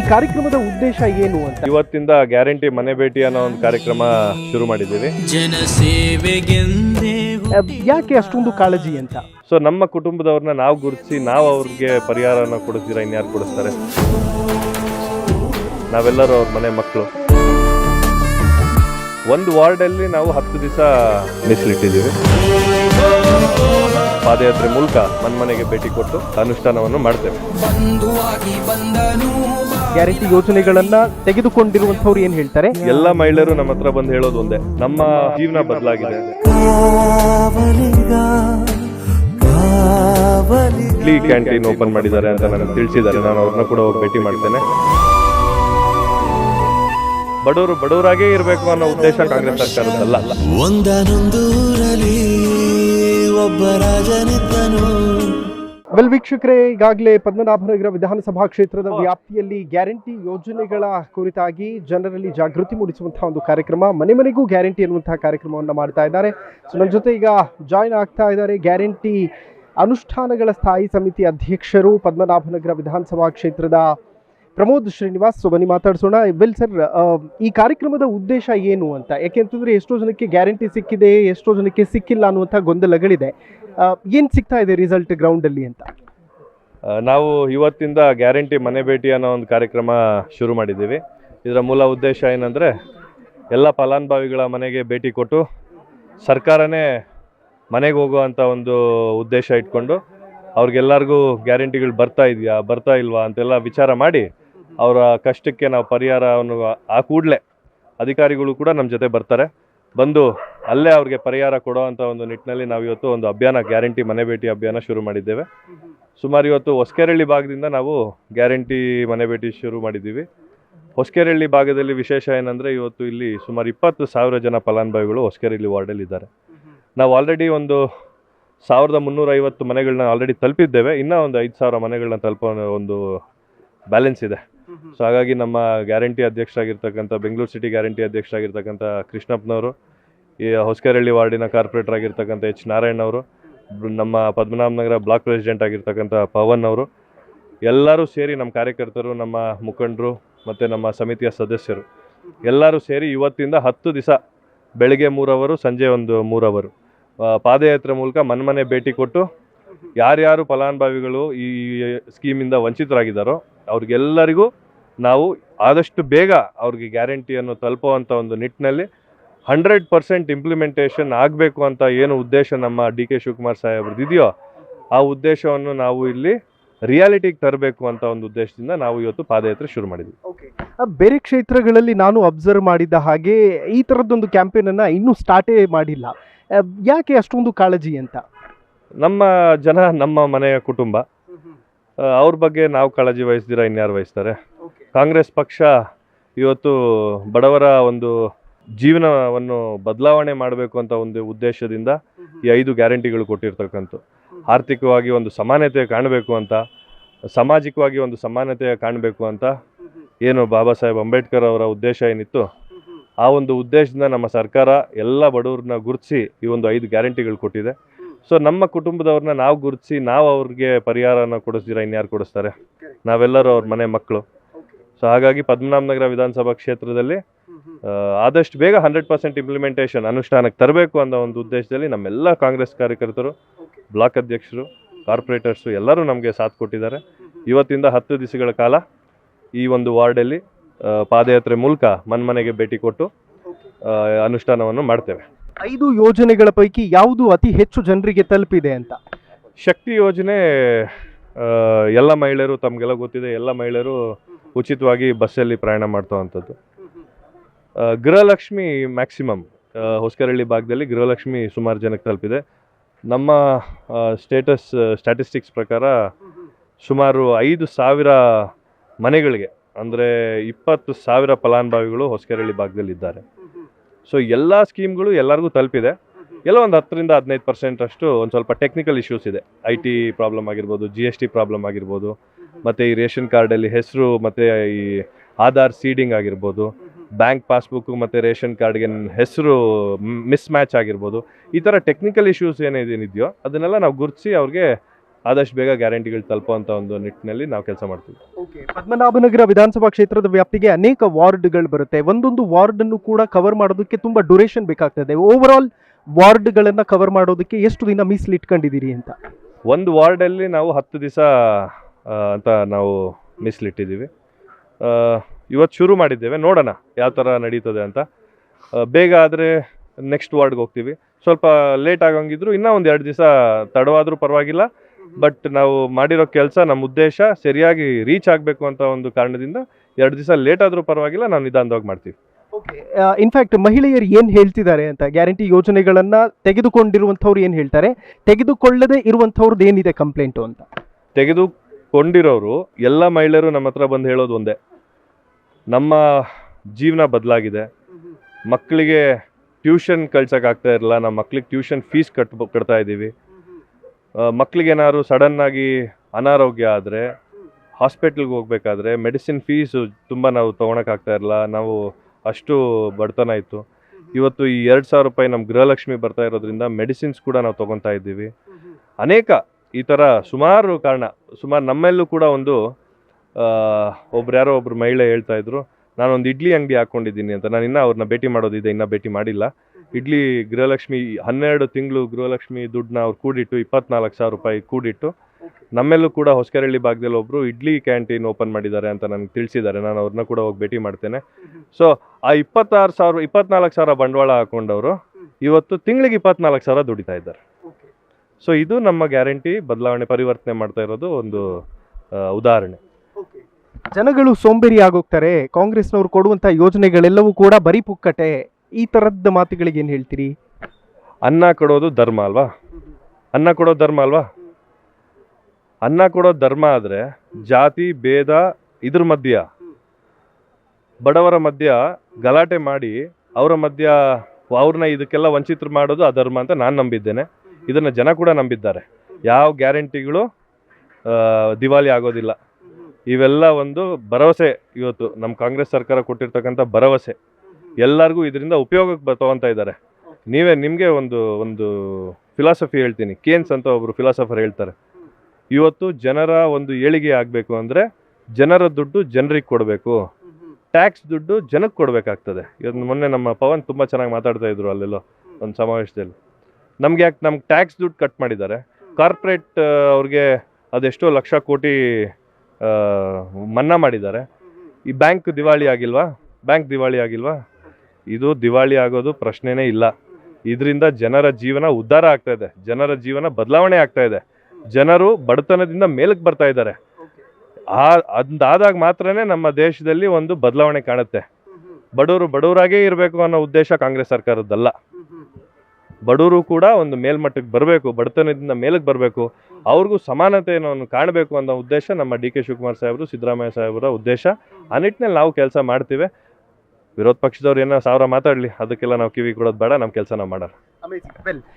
ಈ ಕಾರ್ಯಕ್ರಮದ ಉದ್ದೇಶ ಏನು ಅಂತ? ಇವತ್ತಿಂದ ಗ್ಯಾರಂಟಿ ಮನೆ ಭೇಟಿ ಅನ್ನೋ ಒಂದು ಕಾರ್ಯಕ್ರಮ ಶುರು ಮಾಡಿದ್ದೀವಿ. ಜನಸೇವೆಗೆಂದೇ ಯಾಕೆ ಅಷ್ಟೊಂದು ಕಾಳಜಿ ಅಂತ? ಸೊ ನಮ್ಮ ಕುಟುಂಬದವ್ರನ್ನ ನಾವು ಗುರುತಿಸಿ ನಾವು ಅವ್ರಿಗೆ ಪರಿಹಾರನ ಕೊಡಿಸ್ತೀರಾ ಇನ್ಯಾರು ಕೊಡಿಸ್ತಾರೆ? ನಾವೆಲ್ಲರೂ ಅವ್ರ ಮನೆ ಮಕ್ಕಳು. ಒಂದು ವಾರ್ಡಲ್ಲಿ ನಾವು ಹತ್ತು ದಿವಸ ಮೀಸಲಿಟ್ಟಿದ್ದೀವಿ. ಪಾದಯಾತ್ರೆ ಮೂಲಕ ಮನೆಗೆ ಭೇಟಿ ಕೊಟ್ಟು ಅನುಷ್ಠಾನವನ್ನು ಮಾಡ್ತೇವೆ. ಗ್ಯಾರಂಟಿ ಯೋಜನೆಗಳನ್ನ ತೆಗೆದುಕೊಂಡಿರುವಂತವ್ರು ಏನ್ ಹೇಳ್ತಾರೆ? ಎಲ್ಲ ಮಹಿಳೆಯರು ನಮ್ಮ ಹತ್ರ ಬಂದು ಹೇಳೋದು ಒಂದೇ ನಮ್ಮ ಜೀವನ ಬದಲಾಗಿದೆ. ಇಡ್ಲಿ ಕ್ಯಾಂಟೀನ್ ಓಪನ್ ಮಾಡಿದ್ದಾರೆ ಅಂತ ನನಗೆ ತಿಳಿಸಿದ್ದಾರೆ. ನಾನು ಅವ್ರನ್ನ ಕೂಡ ಹೋಗಿ ಭೇಟಿ ಮಾಡ್ತೇನೆ. ಬಡವರು ಬಡವರಾಗೇ ಇರಬೇಕು ಅನ್ನೋ ಉದ್ದೇಶ ಕಾಂಗ್ರೆಸ್ ಸರ್ಕಾರದಲ್ಲ. ಒಂದನೊಂದೂರಲ್ಲಿ ಒಬ್ಬ ರಾಜನಿದ್ದನು. ವೆಲ್ ವೀಕ್ಷಕರೇ, ಈಗಾಗಲೇ ಪದ್ಮನಾಭನಗರ ವಿಧಾನಸಭಾ ಕ್ಷೇತ್ರದ ವ್ಯಾಪ್ತಿಯಲ್ಲಿ ಗ್ಯಾರಂಟಿ ಯೋಜನೆಗಳ ಕುರಿತಾಗಿ ಜನರಲ್ಲಿ ಜಾಗೃತಿ ಮೂಡಿಸುವಂತಹ ಒಂದು ಕಾರ್ಯಕ್ರಮ, ಮನೆ ಮನೆಗೂ ಗ್ಯಾರಂಟಿ ಎನ್ನುವಂತಹ ಕಾರ್ಯಕ್ರಮವನ್ನು ಮಾಡ್ತಾ ಇದ್ದಾರೆ. ಸೊ ನನ್ನ ಜೊತೆ ಈಗ ಜಾಯಿನ್ ಆಗ್ತಾ ಇದ್ದಾರೆ ಗ್ಯಾರಂಟಿ ಅನುಷ್ಠಾನಗಳ ಸ್ಥಾಯಿ ಸಮಿತಿ ಅಧ್ಯಕ್ಷರು ಪದ್ಮನಾಭನಗರ ವಿಧಾನಸಭಾ ಕ್ಷೇತ್ರದ ಪ್ರಮೋದ್ ಶ್ರೀನಿವಾಸ್ ಸೊ ಬನ್ನಿ ಮಾತಾಡ್ಸೋಣ ವೆಲ್ ಸರ್ ಈ ಕಾರ್ಯಕ್ರಮದ ಉದ್ದೇಶ ಏನು ಅಂತ? ಯಾಕೆಂತಂದ್ರೆ ಎಷ್ಟೋ ಜನಕ್ಕೆ ಗ್ಯಾರಂಟಿ ಸಿಕ್ಕಿದೆ, ಎಷ್ಟೋ ಜನಕ್ಕೆ ಸಿಕ್ಕಿಲ್ಲ ಅನ್ನುವಂಥ ಗೊಂದಲಗಳಿದೆ. ಏನು ಸಿಗ್ತಾ ಇದೆ ರಿಸಲ್ಟ್ ಗ್ರೌಂಡಲ್ಲಿ ಅಂತ? ನಾವು ಇವತ್ತಿಂದ ಗ್ಯಾರಂಟಿ ಮನೆ ಭೇಟಿ ಅನ್ನೋ ಒಂದು ಕಾರ್ಯಕ್ರಮ ಶುರು ಮಾಡಿದ್ದೀವಿ. ಇದರ ಮೂಲ ಉದ್ದೇಶ ಏನಂದರೆ, ಎಲ್ಲ ಫಲಾನುಭವಿಗಳ ಮನೆಗೆ ಭೇಟಿ ಕೊಟ್ಟು, ಸರ್ಕಾರನೇ ಮನೆಗೆ ಹೋಗುವಂಥ ಒಂದು ಉದ್ದೇಶ ಇಟ್ಕೊಂಡು, ಅವ್ರಿಗೆಲ್ಲರಿಗೂ ಗ್ಯಾರಂಟಿಗಳು ಬರ್ತಾ ಇದೆಯಾ, ಬರ್ತಾ ಇಲ್ವಾ ಅಂತೆಲ್ಲ ವಿಚಾರ ಮಾಡಿ ಅವರ ಕಷ್ಟಕ್ಕೆ ನಾವು ಪರಿಹಾರವನ್ನು ಆ ಕೂಡಲೇ ಅಧಿಕಾರಿಗಳು ಕೂಡ ನಮ್ಮ ಜೊತೆ ಬರ್ತಾರೆ. ಬಂದು ಅಲ್ಲೇ ಅವ್ರಿಗೆ ಪರಿಹಾರ ಕೊಡೋವಂಥ ಒಂದು ನಿಟ್ಟಿನಲ್ಲಿ ನಾವು ಇವತ್ತು ಒಂದು ಅಭಿಯಾನ, ಗ್ಯಾರಂಟಿ ಮನೆ ಭೇಟಿ ಅಭಿಯಾನ ಶುರು ಮಾಡಿದ್ದೇವೆ. ಸುಮಾರು ಇವತ್ತು ಹೊಸಕೆರಳ್ಳಿ ಭಾಗದಿಂದ ನಾವು ಗ್ಯಾರಂಟಿ ಮನೆ ಭೇಟಿ ಶುರು ಮಾಡಿದ್ದೀವಿ. ಹೊಸಕೆರಳ್ಳಿ ಭಾಗದಲ್ಲಿ ವಿಶೇಷ ಏನಂದರೆ ಇವತ್ತು ಇಲ್ಲಿ ಸುಮಾರು ಇಪ್ಪತ್ತು ಸಾವಿರ ಜನ ಫಲಾನುಭವಿಗಳು ಹೊಸಕೆರಳ್ಳಿ ವಾರ್ಡಲ್ಲಿ ಇದ್ದಾರೆ. ನಾವು ಆಲ್ರೆಡಿ ಒಂದು ಸಾವಿರದ ಮುನ್ನೂರೈವತ್ತು ಮನೆಗಳನ್ನ ಆಲ್ರೆಡಿ ತಲುಪಿದ್ದೇವೆ. ಇನ್ನೂ ಒಂದು ಐದು ಸಾವಿರ ಮನೆಗಳನ್ನ ತಲುಪೋ ಒಂದು ಬ್ಯಾಲೆನ್ಸ್ ಇದೆ. ಸೊ ಹಾಗಾಗಿ ನಮ್ಮ ಗ್ಯಾರಂಟಿ ಅಧ್ಯಕ್ಷರಾಗಿರ್ತಕ್ಕಂಥ, ಬೆಂಗಳೂರು ಸಿಟಿ ಗ್ಯಾರಂಟಿ ಅಧ್ಯಕ್ಷರಾಗಿರ್ತಕ್ಕಂಥ ಕೃಷ್ಣಪ್ಪನವರು, ಈ ಹೊಸಕೆರಳ್ಳಿ ವಾರ್ಡಿನ ಕಾರ್ಪೊರೇಟರ್ ಆಗಿರ್ತಕ್ಕಂಥ ಎಚ್ ನಾರಾಯಣ್ ಅವರು, ನಮ್ಮ ಪದ್ಮನಾಭನಗರ ಬ್ಲಾಕ್ ಪ್ರೆಸಿಡೆಂಟ್ ಆಗಿರ್ತಕ್ಕಂಥ ಪವನ್ ಅವರು, ಎಲ್ಲರೂ ಸೇರಿ ನಮ್ಮ ಕಾರ್ಯಕರ್ತರು, ನಮ್ಮ ಮುಖಂಡರು ಮತ್ತು ನಮ್ಮ ಸಮಿತಿಯ ಸದಸ್ಯರು, ಎಲ್ಲರೂ ಸೇರಿ ಇವತ್ತಿಂದ ಹತ್ತು ದಿವಸ ಬೆಳಗ್ಗೆ ಮೂರು ಅವರು ಸಂಜೆ ಒಂದು ಮೂರು ಅವರು ಪಾದಯಾತ್ರೆ ಮೂಲಕ ಮನೆ ಭೇಟಿ ಕೊಟ್ಟು ಯಾರ್ಯಾರು ಫಲಾನುಭವಿಗಳು ಈ ಸ್ಕೀಮಿಂದ ವಂಚಿತರಾಗಿದ್ದಾರೋ, ಅವ್ರಿಗೆಲ್ಲರಿಗೂ ನಾವು ಆದಷ್ಟು ಬೇಗ ಅವ್ರಿಗೆ ಗ್ಯಾರಂಟಿಯನ್ನು ತಲುಪುವಂಥ ಒಂದು ನಿಟ್ಟಿನಲ್ಲಿ ಹಂಡ್ರೆಡ್ ಪರ್ಸೆಂಟ್ ಇಂಪ್ಲಿಮೆಂಟೇಷನ್ ಆಗಬೇಕು ಅಂತ ಏನು ಉದ್ದೇಶ ನಮ್ಮ ಡಿ ಕೆ ಶಿವಕುಮಾರ್ ಸಾಹೇಬ್ರದ್ದು ಇದೆಯೋ ಆ ಉದ್ದೇಶವನ್ನು ನಾವು ಇಲ್ಲಿ ರಿಯಾಲಿಟಿಗೆ ತರಬೇಕು ಅಂತ ಒಂದು ಉದ್ದೇಶದಿಂದ ನಾವು ಇವತ್ತು ಪಾದಯಾತ್ರೆ ಶುರು ಮಾಡಿದ್ವಿ. ಬೇರೆ ಕ್ಷೇತ್ರಗಳಲ್ಲಿ ನಾನು ಅಬ್ಸರ್ವ್ ಮಾಡಿದ ಹಾಗೆ ಈ ಥರದ್ದೊಂದು ಕ್ಯಾಂಪೇನನ್ನು ಇನ್ನೂ ಸ್ಟಾರ್ಟೇ ಮಾಡಿಲ್ಲ. ಯಾಕೆ ಅಷ್ಟೊಂದು ಕಾಳಜಿ ಅಂತ? ನಮ್ಮ ಜನ ನಮ್ಮ ಮನೆಯ ಕುಟುಂಬ. ಅವ್ರ ಬಗ್ಗೆ ನಾವು ಕಾಳಜಿ ವಹಿಸ್ದಿರ ಇನ್ಯಾರು ವಹಿಸ್ತಾರೆ? ಕಾಂಗ್ರೆಸ್ ಪಕ್ಷ ಇವತ್ತು ಬಡವರ ಒಂದು ಜೀವನವನ್ನು ಬದಲಾವಣೆ ಮಾಡಬೇಕು ಅಂತ ಒಂದು ಉದ್ದೇಶದಿಂದ ಈ ಐದು ಗ್ಯಾರಂಟಿಗಳು ಕೊಟ್ಟಿರ್ತಕ್ಕಂಥ ಆರ್ಥಿಕವಾಗಿ ಒಂದು ಸಮಾನತೆ ಕಾಣಬೇಕು ಅಂತ, ಸಾಮಾಜಿಕವಾಗಿ ಒಂದು ಸಮಾನತೆ ಕಾಣಬೇಕು ಅಂತ ಏನು ಬಾಬಾ ಸಾಹೇಬ್ ಅಂಬೇಡ್ಕರ್ ಅವರ ಉದ್ದೇಶ ಏನಿತ್ತು ಆ ಒಂದು ಉದ್ದೇಶದಿಂದ ನಮ್ಮ ಸರ್ಕಾರ ಎಲ್ಲ ಬಡವ್ರನ್ನ ಗುರುತಿಸಿ ಈ ಒಂದು ಐದು ಗ್ಯಾರಂಟಿಗಳು ಕೊಟ್ಟಿದೆ. ಸೊ ನಮ್ಮ ಕುಟುಂಬದವ್ರನ್ನ ನಾವು ಗುರುತಿಸಿ ನಾವು ಅವ್ರಿಗೆ ಪರಿಹಾರನ ಕೊಡಿಸ್ತೀರಾ, ಇನ್ಯಾರು ಕೊಡಿಸ್ತಾರೆ? ನಾವೆಲ್ಲರೂ ಅವ್ರ ಮನೆ ಮಕ್ಕಳು. ಸೊ ಹಾಗಾಗಿ ಪದ್ಮನಾಭನಗರ ವಿಧಾನಸಭಾ ಕ್ಷೇತ್ರದಲ್ಲಿ ಆದಷ್ಟು ಬೇಗ ಹಂಡ್ರೆಡ್ ಪರ್ಸೆಂಟ್ ಇಂಪ್ಲಿಮೆಂಟೇಷನ್ ಅನುಷ್ಠಾನಕ್ಕೆ ತರಬೇಕು ಅನ್ನೋ ಒಂದು ಉದ್ದೇಶದಲ್ಲಿ ನಮ್ಮೆಲ್ಲ ಕಾಂಗ್ರೆಸ್ ಕಾರ್ಯಕರ್ತರು ಬ್ಲಾಕ್ ಅಧ್ಯಕ್ಷರು ಕಾರ್ಪೊರೇಟರ್ಸು ಎಲ್ಲರೂ ನಮಗೆ ಸಾಥ್ ಕೊಟ್ಟಿದ್ದಾರೆ. ಇವತ್ತಿಂದ ಹತ್ತು ದಿವಸಗಳ ಕಾಲ ಈ ಒಂದು ವಾರ್ಡಲ್ಲಿ ಪಾದಯಾತ್ರೆ ಮೂಲಕ ಮನೆಗೆ ಭೇಟಿ ಕೊಟ್ಟು ಅನುಷ್ಠಾನವನ್ನು ಮಾಡ್ತೇವೆ. ಐದು ಯೋಜನೆಗಳ ಪೈಕಿ ಯಾವುದು ಅತಿ ಹೆಚ್ಚು ಜನರಿಗೆ ತಲುಪಿದೆ ಅಂತ? ಶಕ್ತಿ ಯೋಜನೆ ಎಲ್ಲ ಮಹಿಳೆಯರು ತಮಗೆಲ್ಲ ಗೊತ್ತಿದೆ. ಎಲ್ಲ ಮಹಿಳೆಯರು ಉಚಿತವಾಗಿ ಬಸ್ಸಲ್ಲಿ ಪ್ರಯಾಣ ಮಾಡ್ತವಂಥದ್ದು ಗೃಹಲಕ್ಷ್ಮಿ ಮ್ಯಾಕ್ಸಿಮಮ್ ಹೊಸಕರಳ್ಳಿ ಭಾಗದಲ್ಲಿ ಗೃಹಲಕ್ಷ್ಮಿ ಸುಮಾರು ಜನಕ್ಕೆ ತಲುಪಿದೆ. ನಮ್ಮ ಸ್ಟೇಟಸ್ ಸ್ಟ್ಯಾಟಿಸ್ಟಿಕ್ಸ್ ಪ್ರಕಾರ ಸುಮಾರು ಐದು ಸಾವಿರ ಮನೆಗಳಿಗೆ, ಅಂದರೆ ಇಪ್ಪತ್ತು ಸಾವಿರ ಫಲಾನುಭವಿಗಳು ಹೊಸಕೆರಳ್ಳಿ ಭಾಗದಲ್ಲಿ ಇದ್ದಾರೆ ಸೊ ಎಲ್ಲ ಸ್ಕೀಮ್ಗಳು ಎಲ್ಲರಿಗೂ ತಲುಪಿದೆ. ಎಲ್ಲ ಒಂದು ಹತ್ತರಿಂದ ಹದಿನೈದು ಪರ್ಸೆಂಟ್ ಅಷ್ಟು ಒಂದು ಸ್ವಲ್ಪ ಟೆಕ್ನಿಕಲ್ ಇಶ್ಯೂಸ್ ಇದೆ. ಐ ಟಿ ಪ್ರಾಬ್ಲಮ್ ಆಗಿರ್ಬೋದು ಜಿ ಎಸ್ ಟಿ ಪ್ರಾಬ್ಲಮ್ ಆಗಿರ್ಬೋದು ಮತ್ತು ಈ ರೇಷನ್ ಕಾರ್ಡಲ್ಲಿ ಹೆಸರು ಮತ್ತು ಈ ಆಧಾರ್ ಸೀಡಿಂಗ್ ಆಗಿರ್ಬೋದು ಬ್ಯಾಂಕ್ ಪಾಸ್ಬುಕ್ ಮತ್ತು ರೇಷನ್ ಕಾರ್ಡ್ಗೆ ಹೆಸರು ಮಿಸ್ ಮ್ಯಾಚ್ ಆಗಿರ್ಬೋದು ಈ ಥರ ಟೆಕ್ನಿಕಲ್ ಇಶ್ಯೂಸ್ ಏನೇನಿದೆಯೋ ಅದನ್ನೆಲ್ಲ ನಾವು ಗುರುತಿಸಿ ಅವ್ರಿಗೆ ಆದಷ್ಟು ಬೇಗ ಗ್ಯಾರಂಟಿಗಳು ತಲುಪುವಂಥ ಒಂದು ನಿಟ್ಟಿನಲ್ಲಿ ನಾವು ಕೆಲಸ ಮಾಡ್ತೀವಿ. ಪದ್ಮನಾಭನಗರ ವಿಧಾನಸಭಾ ಕ್ಷೇತ್ರದ ವ್ಯಾಪ್ತಿಗೆ ಅನೇಕ ವಾರ್ಡ್ಗಳು ಬರುತ್ತೆ. ಒಂದೊಂದು ವಾರ್ಡ್ ಅನ್ನು ಕೂಡ ಕವರ್ ಮಾಡೋದಕ್ಕೆ ತುಂಬಾ ಡ್ಯೂರೇಷನ್ ಬೇಕಾಗ್ತದೆ. ಓವರ್ ಆಲ್ ವಾರ್ಡ್ಗಳನ್ನು ಕವರ್ ಮಾಡೋದಕ್ಕೆ ಎಷ್ಟು ದಿನ ಮೀಸಲಿಟ್ಕೊಂಡಿದ್ದೀರಿ ಅಂತ? ಒಂದು ವಾರ್ಡಲ್ಲಿ ನಾವು ಹತ್ತು ದಿವಸ ಅಂತ ನಾವು ಮೀಸಲಿಟ್ಟಿದ್ದೀವಿ. ಇವತ್ತು ಶುರು ಮಾಡಿದ್ದೇವೆ. ನೋಡೋಣ ಯಾವ ಥರ ನಡೀತದೆ ಅಂತ. ಬೇಗ ಆದರೆ ನೆಕ್ಸ್ಟ್ ವಾರ್ಡ್ಗೆ ಹೋಗ್ತೀವಿ. ಸ್ವಲ್ಪ ಲೇಟ್ ಆಗೋಂಗಿದ್ರು ಇನ್ನೂ ಒಂದು ಎರಡು ದಿವಸ ತಡವಾದರೂ ಪರವಾಗಿಲ್ಲ. ಬಟ್ ನಾವು ಮಾಡಿರೋ ಕೆಲಸ ನಮ್ಮ ಉದ್ದೇಶ ಸರಿಯಾಗಿ ರೀಚ್ ಆಗಬೇಕು ಅಂತ ಒಂದು ಕಾರಣದಿಂದ ಎರಡು ದಿವಸ ಲೇಟ್ ಆದರೂ ಪರವಾಗಿಲ್ಲ ನಾವು ನಿಧಾನವಾಗಿ ಮಾಡ್ತೀವಿ. ಇನ್ಫ್ಯಾಕ್ಟ್ ಮಹಿಳೆಯರು ಏನು ಹೇಳ್ತಿದ್ದಾರೆ ಅಂತ ಗ್ಯಾರಂಟಿ ಯೋಜನೆಗಳನ್ನು ತೆಗೆದುಕೊಂಡಿರುವಂಥವ್ರು ಏನು ಹೇಳ್ತಾರೆ? ತೆಗೆದುಕೊಳ್ಳದೆ ಇರುವಂಥವ್ರದ್ದು ಏನಿದೆ ಕಂಪ್ಲೇಂಟು ಅಂತ? ತೆಗೆದುಕೊಂಡಿರೋರು ಎಲ್ಲ ಮಹಿಳೆಯರು ನಮ್ಮ ಹತ್ರ ಬಂದು ಹೇಳೋದು ಒಂದೇ. ನಮ್ಮ ಜೀವನ ಬದಲಾಗಿದೆ. ಮಕ್ಕಳಿಗೆ ಟ್ಯೂಷನ್ ಕಳ್ಸೋಕ್ಕಾಗ್ತಾ ಇರಲ್ಲ, ನಮ್ಮ ಮಕ್ಳಿಗೆ ಟ್ಯೂಷನ್ ಫೀಸ್ ಕಟ್ ಕಟ್ತಾ ಇದ್ದೀವಿ. ಮಕ್ಕಳಿಗೆ ಏನಾದ್ರು ಸಡನ್ನಾಗಿ ಅನಾರೋಗ್ಯ ಆದರೆ, ಹಾಸ್ಪಿಟ್ಲ್ಗೆ ಹೋಗ್ಬೇಕಾದ್ರೆ ಮೆಡಿಸಿನ್ ಫೀಸು ತುಂಬ ನಾವು ತೊಗೊಳಕ್ಕಾಗ್ತಾ ಇರಲ್ಲ, ನಾವು ಅಷ್ಟು ಬಡತನ ಇತ್ತು. ಇವತ್ತು ಈ ಎರಡು ಸಾವಿರ ರೂಪಾಯಿ ನಮ್ಮ ಗೃಹಲಕ್ಷ್ಮಿ ಬರ್ತಾ ಇರೋದ್ರಿಂದ ಮೆಡಿಸಿನ್ಸ್ ಕೂಡ ನಾವು ತೊಗೊತಾ ಇದ್ದೀವಿ. ಅನೇಕ ಈ ಥರ ಸುಮಾರು ಕಾರಣ, ಸುಮಾರು ನಮ್ಮೆಲ್ಲೂ ಕೂಡ ಒಂದು ಒಬ್ರು ಯಾರೋ ಒಬ್ರು ಮಹಿಳೆ ಹೇಳ್ತಾ ಇದ್ರು, ನಾನೊಂದು ಇಡ್ಲಿ ಅಂಗಡಿ ಹಾಕೊಂಡಿದ್ದೀನಿ ಅಂತ. ನಾನು ಇನ್ನೂ ಅವ್ರನ್ನ ಭೇಟಿ ಮಾಡೋದಿದೆ, ಇನ್ನೂ ಭೇಟಿ ಮಾಡಿಲ್ಲ. ಇಡ್ಲಿ ಗೃಹಲಕ್ಷ್ಮಿ ಹನ್ನೆರಡು ತಿಂಗಳು ಗೃಹಲಕ್ಷ್ಮಿ ದುಡ್ಡನ್ನ ಅವ್ರು ಕೂಡಿಟ್ಟು ಇಪ್ಪತ್ನಾಲ್ಕು ಸಾವಿರ ರೂಪಾಯಿ ಕೂಡಿಟ್ಟು, ನಮ್ಮೆಲ್ಲೂ ಕೂಡ ಹೊಸಕರಳ್ಳಿ ಭಾಗದಲ್ಲಿ ಒಬ್ಬರು ಇಡ್ಲಿ ಕ್ಯಾಂಟೀನ್ ಓಪನ್ ಮಾಡಿದ್ದಾರೆ ಅಂತ ನನಗೆ ತಿಳಿಸಿದ್ದಾರೆ. ನಾನು ಅವ್ರನ್ನ ಕೂಡ ಹೋಗಿ ಭೇಟಿ ಮಾಡ್ತೇನೆ. ಸೊ ಆ ಇಪ್ಪತ್ತಾರು ಸಾವಿರ, ಇಪ್ಪತ್ನಾಲ್ಕು ಸಾವಿರ ಬಂಡವಾಳ ಹಾಕೊಂಡವರು, ಇವತ್ತು ತಿಂಗಳಿಗೆ ಇಪ್ಪತ್ನಾಲ್ಕು ಸಾವಿರ ದುಡಿತಾ ಇದ್ದಾರೆ. ಸೊ ಇದು ನಮ್ಮ ಗ್ಯಾರಂಟಿ ಬದಲಾವಣೆ ಪರಿವರ್ತನೆ ಮಾಡ್ತಾ ಇರೋದು ಒಂದು ಆ, ಉದಾಹರಣೆ. ಜನಗಳು ಸೋಂಬೇರಿ ಆಗೋಗ್ತಾರೆ. ಕಾಂಗ್ರೆಸ್ನವರು ಕೊಡುವಂಥ ಯೋಜನೆಗಳೆಲ್ಲವೂ ಕೂಡ ಬರೀ ಪುಕ್ಕಟೆ. ಈ ಥರದ ಮಾತುಗಳಿಗೆ ಏನು ಹೇಳ್ತೀರಿ? ಅನ್ನ ಕೊಡೋದು ಧರ್ಮ ಅಲ್ವಾ? ಅನ್ನ ಕೊಡೋ ಧರ್ಮ ಅಲ್ವಾ? ಅನ್ನ ಕೊಡೋ ಧರ್ಮ ಆದರೆ ಜಾತಿ ಭೇದ ಇದ್ರ ಮಧ್ಯ ಬಡವರ ಮಧ್ಯ ಗಲಾಟೆ ಮಾಡಿ ಅವರ ಮಧ್ಯ ಅವ್ರನ್ನ ಇದಕ್ಕೆಲ್ಲ ವಂಚಿತರು ಮಾಡೋದು ಅಧರ್ಮ ಅಂತ ನಾನು ನಂಬಿದ್ದೇನೆ. ಇದನ್ನು ಜನ ಕೂಡ ನಂಬಿದ್ದಾರೆ. ಯಾವ ಗ್ಯಾರಂಟಿಗಳು ದಿವಾಳಿ ಆಗೋದಿಲ್ಲ. ಇವೆಲ್ಲ ಒಂದು ಭರವಸೆ ಇವತ್ತು ನಮ್ಮ ಕಾಂಗ್ರೆಸ್ ಸರ್ಕಾರ ಕೊಟ್ಟಿರ್ತಕ್ಕಂಥ ಭರವಸೆ. ಎಲ್ಲರಿಗೂ ಇದರಿಂದ ಉಪಯೋಗಕ್ಕೆ ತಗೊತಾ ಇದ್ದಾರೆ. ನೀವೇ ನಿಮಗೆ ಒಂದು ಒಂದು ಫಿಲಾಸಫಿ ಹೇಳ್ತೀನಿ. ಕೇನ್ಸ್ ಅಂತ ಒಬ್ಬರು ಫಿಲಾಸಫರ್ ಹೇಳ್ತಾರೆ. ಇವತ್ತು ಜನರ ಒಂದು ಏಳಿಗೆ ಆಗಬೇಕು ಅಂದರೆ ಜನರ ದುಡ್ಡು ಜನರಿಗೆ ಕೊಡಬೇಕು. ಟ್ಯಾಕ್ಸ್ ದುಡ್ಡು ಜನಕ್ಕೆ ಕೊಡಬೇಕಾಗ್ತದೆ. ಇವತ್ತು ಮೊನ್ನೆ ನಮ್ಮ ಪವನ್ ತುಂಬ ಚೆನ್ನಾಗಿ ಮಾತಾಡ್ತಾ ಇದ್ರು ಅಲ್ಲೆಲ್ಲೋ ಒಂದು ಸಮಾವೇಶದಲ್ಲಿ. ನಮ್ಗೆ ಯಾಕೆ ನಮ್ಗೆ ಟ್ಯಾಕ್ಸ್ ದುಡ್ಡು ಕಟ್ ಮಾಡಿದ್ದಾರೆ. ಕಾರ್ಪೊರೇಟ್ ಅವ್ರಿಗೆ ಅದೆಷ್ಟೋ ಲಕ್ಷ ಕೋಟಿ ಮನ್ನಾ ಮಾಡಿದ್ದಾರೆ. ಈ ಬ್ಯಾಂಕ್ ದಿವಾಳಿ ಆಗಿಲ್ವಾ? ಬ್ಯಾಂಕ್ ದಿವಾಳಿ ಆಗಿಲ್ವಾ? ಇದು ದಿವಾಳಿ ಆಗೋದು ಪ್ರಶ್ನೆನೇ ಇಲ್ಲ. ಇದರಿಂದ ಜನರ ಜೀವನ ಉದ್ಧಾರ ಆಗ್ತಾ ಇದೆ. ಜನರ ಜೀವನ ಬದಲಾವಣೆ ಆಗ್ತಾ ಇದೆ. ಜನರು ಬಡತನದಿಂದ ಮೇಲಕ್ಕೆ ಬರ್ತಾ ಇದ್ದಾರೆ. ಆ, ಅದಾದಾಗ ಮಾತ್ರನೇ ನಮ್ಮ ದೇಶದಲ್ಲಿ ಒಂದು ಬದಲಾವಣೆ ಕಾಣುತ್ತೆ. ಬಡವರು ಬಡವರಾಗೇ ಇರಬೇಕು ಅನ್ನೋ ಉದ್ದೇಶ ಕಾಂಗ್ರೆಸ್ ಸರ್ಕಾರದ್ದಲ್ಲ. ಬಡವರು ಕೂಡ ಒಂದು ಮೇಲ್ಮಟ್ಟಕ್ಕೆ ಬರಬೇಕು ಬಡತನದಿಂದ ಮೇಲಕ್ಕೆ ಬರಬೇಕು. ಅವ್ರಿಗೂ ಸಮಾನತೆಯನ್ನು ಕಾಣಬೇಕು ಅನ್ನೋ ಉದ್ದೇಶ ನಮ್ಮ ಡಿ ಕೆ ಶಿವಕುಮಾರ್ ಸಾಹೇಬರು ಸಿದ್ದರಾಮಯ್ಯ ಸಾಹೇಬರ ಉದ್ದೇಶ. ಆ ನಿಟ್ಟಿನಲ್ಲಿ ನಾವು ಕೆಲಸ ಮಾಡ್ತೀವಿ. ವಿರೋಧ ಪಕ್ಷದವ್ರು ಏನೋ ಸಾವಿರ ಮಾತಾಡಲಿ ಅದಕ್ಕೆಲ್ಲ ನಾವು ಕಿವಿ ಕೊಡೋದು ಬೇಡ ನಮ್ಮ ಕೆಲಸ ನಾವು ಮಾಡೋಣ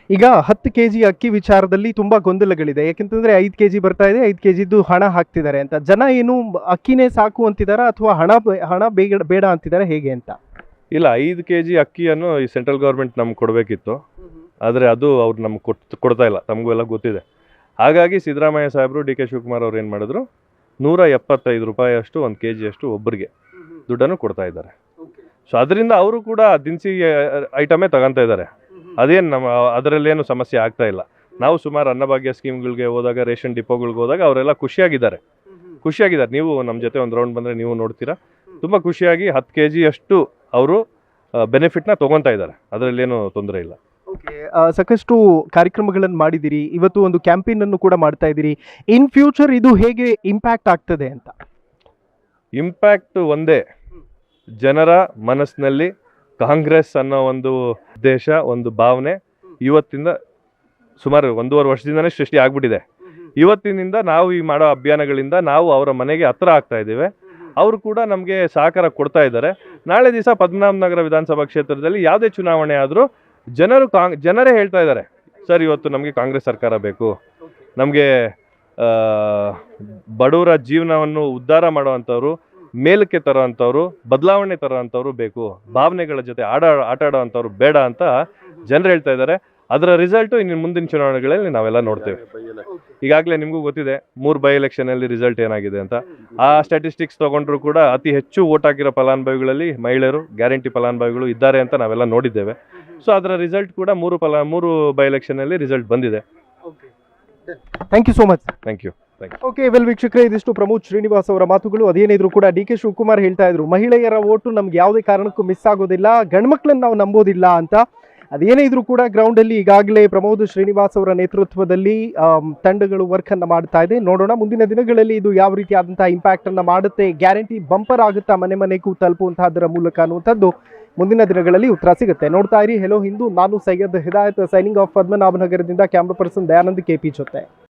ಈಗ ಹತ್ತು ಕೆ ಜಿ ಅಕ್ಕಿ ವಿಚಾರದಲ್ಲಿ ತುಂಬಾ ಗೊಂದಲಗಳಿದೆ. ಯಾಕೆಂತಂದ್ರೆ ಐದು ಕೆಜಿ ಬರ್ತಾ ಇದೆ ಐದು ಕೆಜಿದು ಹಣ ಹಾಕ್ತಿದ್ದಾರೆ ಅಂತ. ಜನ ಏನು ಅಕ್ಕಿನೇ ಸಾಕು ಅಂತಿದ್ದಾರೆ ಅಥವಾ ಹಣ ಬೇ- ಹಣ ಬೇಡ ಬೇಡ ಅಂತಿದ್ದಾರೆ ಹೇಗೆ ಅಂತ? ಇಲ್ಲ, ಐದು ಕೆ ಜಿ ಅಕ್ಕಿಯನ್ನು ಈ ಸೆಂಟ್ರಲ್ ಗೌರ್ಮೆಂಟ್ ನಮ್ಗೆ ಕೊಡಬೇಕಿತ್ತು. ಆದರೆ ಅದು ಅವ್ರು ನಮ್ಗೆ ಕೊಟ್ಟು ಕೊಡ್ತಾ ಇಲ್ಲ, ತಮಗೂ ಎಲ್ಲ ಗೊತ್ತಿದೆ. ಹಾಗಾಗಿ ಸಿದ್ದರಾಮಯ್ಯ ಸಾಹೇಬರು, ಡಿ ಕೆ ಶಿವಕುಮಾರ್ ಅವ್ರು ಏನು ಮಾಡಿದ್ರು, ನೂರ ಎಪ್ಪತ್ತೈದು ರೂಪಾಯಿ ಅಷ್ಟು ಒಂದು ಕೆ ಜಿಯಷ್ಟು ಒಬ್ಬರಿಗೆ ದುಡ್ಡನ್ನು ಕೊಡ್ತಾ ಇದ್ದಾರೆ. ಸೊ ಅದರಿಂದ ಅವರು ಕೂಡ ದಿನಸಿ ಐಟಮೇ ತಗೊಂತಾ ಇದ್ದಾರೆ. ಅದೇನು ನಮ್ಮ, ಅದರಲ್ಲೇನು ಸಮಸ್ಯೆ ಆಗ್ತಾ ಇಲ್ಲ. ನಾವು ಸುಮಾರು ಅನ್ನಭಾಗ್ಯ ಸ್ಕೀಮ್ಗಳಿಗೆ ಹೋದಾಗ, ರೇಷನ್ ಡಿಪೋಗಳಿಗೆ ಹೋದಾಗ, ಅವರೆಲ್ಲ ಖುಷಿಯಾಗಿದ್ದಾರೆ. ಖುಷಿಯಾಗಿದ್ದಾರೆ. ನೀವು ನಮ್ಮ ಜೊತೆ ಒಂದು ರೌಂಡ್ ಬಂದರೆ ನೀವು ನೋಡ್ತೀರಾ. ತುಂಬ ಖುಷಿಯಾಗಿ ಹತ್ತು ಕೆ ಜಿಯಷ್ಟು ಅವರು ಬೆನಿಫಿಟ್ನ ತೊಗೊತಾ ಇದ್ದಾರೆ. ಅದರಲ್ಲೇನು ತೊಂದರೆ ಇಲ್ಲ. ಸಾಕಷ್ಟು ಕಾರ್ಯಕ್ರಮಗಳನ್ನು ಮಾಡಿದ್ದೀರಿ. ಇವತ್ತು ಒಂದು ಕ್ಯಾಂಪೇನ್ ಅನ್ನು ಕೂಡ ಮಾಡ್ತಾ ಇದ್ದೀರಿ. ಇನ್ ಫ್ಯೂಚರ್ ಇದು ಹೇಗೆ ಇಂಪ್ಯಾಕ್ಟ್ ಆಗ್ತದೆ ಅಂತ? ಇಂಪ್ಯಾಕ್ಟ್ ಒಂದೇ. ಜನರ ಮನಸ್ಸಿನಲ್ಲಿ ಕಾಂಗ್ರೆಸ್ ಅನ್ನೋ ಒಂದು ಉದ್ದೇಶ ಒಂದು ಭಾವನೆ ಇವತ್ತಿಂದ ಸುಮಾರು ಒಂದೂವರೆ ವರ್ಷದಿಂದನೇ ಸೃಷ್ಟಿ ಆಗ್ಬಿಟ್ಟಿದೆ. ಇವತ್ತಿನಿಂದ ನಾವು ಈ ಮಾಡೋ ಅಭಿಯಾನಗಳಿಂದ ನಾವು ಅವರ ಮನೆಗೆ ಹತ್ರ ಆಗ್ತಾ ಇದ್ದೇವೆ. ಅವರು ಕೂಡ ನಮಗೆ ಸಹಕಾರ ಕೊಡ್ತಾ ಇದ್ದಾರೆ. ನಾಳೆ ದಿವಸ ಪದ್ಮನಾಭನಗರ ವಿಧಾನಸಭಾ ಕ್ಷೇತ್ರದಲ್ಲಿ ಯಾವುದೇ ಚುನಾವಣೆ ಆದರೂ ಜನರು ಕಾಂಗ್ ಜನರೇ ಹೇಳ್ತಾ ಇದ್ದಾರೆ, ಸರ್, ಇವತ್ತು ನಮಗೆ ಕಾಂಗ್ರೆಸ್ ಸರ್ಕಾರ ಬೇಕು. ನಮಗೆ ಬಡವರ ಜೀವನವನ್ನು ಉದ್ಧಾರ ಮಾಡುವಂಥವ್ರು, ಮೇಲಕ್ಕೆ ತರೋವಂಥವ್ರು, ಬದಲಾವಣೆ ತರೋವಂಥವ್ರು ಬೇಕು. ಭಾವನೆಗಳ ಜೊತೆ ಆಡ ಆಟ ಆಡೋವಂಥವ್ರು ಬೇಡ ಅಂತ ಜನರು ಹೇಳ್ತಾ ಇದ್ದಾರೆ. ಅದರ ರಿಸಲ್ಟು ಇನ್ನು ಮುಂದಿನ ಚುನಾವಣೆಗಳಲ್ಲಿ ನಾವೆಲ್ಲ ನೋಡ್ತೇವೆ. ಈಗಾಗಲೇ ನಿಮಗೂ ಗೊತ್ತಿದೆ ಮೂರು ಬೈ ಎಲೆಕ್ಷನಲ್ಲಿ ರಿಸಲ್ಟ್ ಏನಾಗಿದೆ ಅಂತ. ಆ ಸ್ಟ್ಯಾಟಿಸ್ಟಿಕ್ಸ್ ತಗೊಂಡ್ರು ಕೂಡ ಅತಿ ಹೆಚ್ಚು ಓಟ್ ಆಗಿರೋ ಫಲಾನುಭವಿಗಳಲ್ಲಿ ಮಹಿಳೆಯರು ಗ್ಯಾರಂಟಿ ಫಲಾನುಭವಿಗಳು ಇದ್ದಾರೆ ಅಂತ ನಾವೆಲ್ಲ ನೋಡಿದ್ದೇವೆ. ಸೊ ಅದರ ರಿಸಲ್ಟ್ ಕೂಡ ಮೂರು ಫಲ ಮೂರು ಬೈ ಎಲೆಕ್ಷನಲ್ಲಿ ರಿಸಲ್ಟ್ ಬಂದಿದೆ. Thank you so much thank you okay well ವೀಕ್ಷಕರೇ ಇದಿಷ್ಟು ಪ್ರಮೋದ್ ಶ್ರೀನಿವಾಸ್ ಅವರ ಮಾತುಗಳು. ಅದೇನಿದ್ರು ಕೂಡ ಡಿ ಕೆ ಶಿವಕುಮಾರ್ ಹೇಳ್ತಾ ಇದ್ರು ಮಹಿಳೆಯರ ಓಟು ನಮ್ಗೆ ಯಾವುದೇ ಕಾರಣಕ್ಕೂ ಮಿಸ್ ಆಗೋದಿಲ್ಲ ಗಂಡ್ಮಕ್ಳನ್ನ ನಾವು ನಂಬೋದಿಲ್ಲ ಅಂತ. ಅದೇನೇ ಇದ್ರೂ ಕೂಡ ಗ್ರೌಂಡಲ್ಲಿ ಈಗಾಗಲೇ ಪ್ರಮೋದ್ ಶ್ರೀನಿವಾಸ್ ಅವರ ನೇತೃತ್ವದಲ್ಲಿ ತಂಡಗಳು ವರ್ಕನ್ನು ಮಾಡ್ತಾ ಇದೆ. ನೋಡೋಣ, ಮುಂದಿನ ದಿನಗಳಲ್ಲಿ ಇದು ಯಾವ ರೀತಿಯಾದಂತಹ ಇಂಪ್ಯಾಕ್ಟ್ ಅನ್ನ ಮಾಡುತ್ತೆ ಗ್ಯಾರಂಟಿ ಬಂಪರ್ ಆಗುತ್ತಾ, ಮನೆ ಮನೆಗೂ ತಲುಪುವಂತಹದರ ಮೂಲಕ ಅನ್ನುವಂಥದ್ದು ಮುಂದಿನ ದಿನಗಳಲ್ಲಿ ಉತ್ತರ ಸಿಗುತ್ತೆ. ನೋಡ್ತಾ ಇರಿ ಹೆಲೋ ಹಿಂದೂ, ನಾನು Syed Hidayat signing off ಪದ್ಮನಾಭನಗರದಿಂದ camera person Dayanand K P ಜೊತೆ.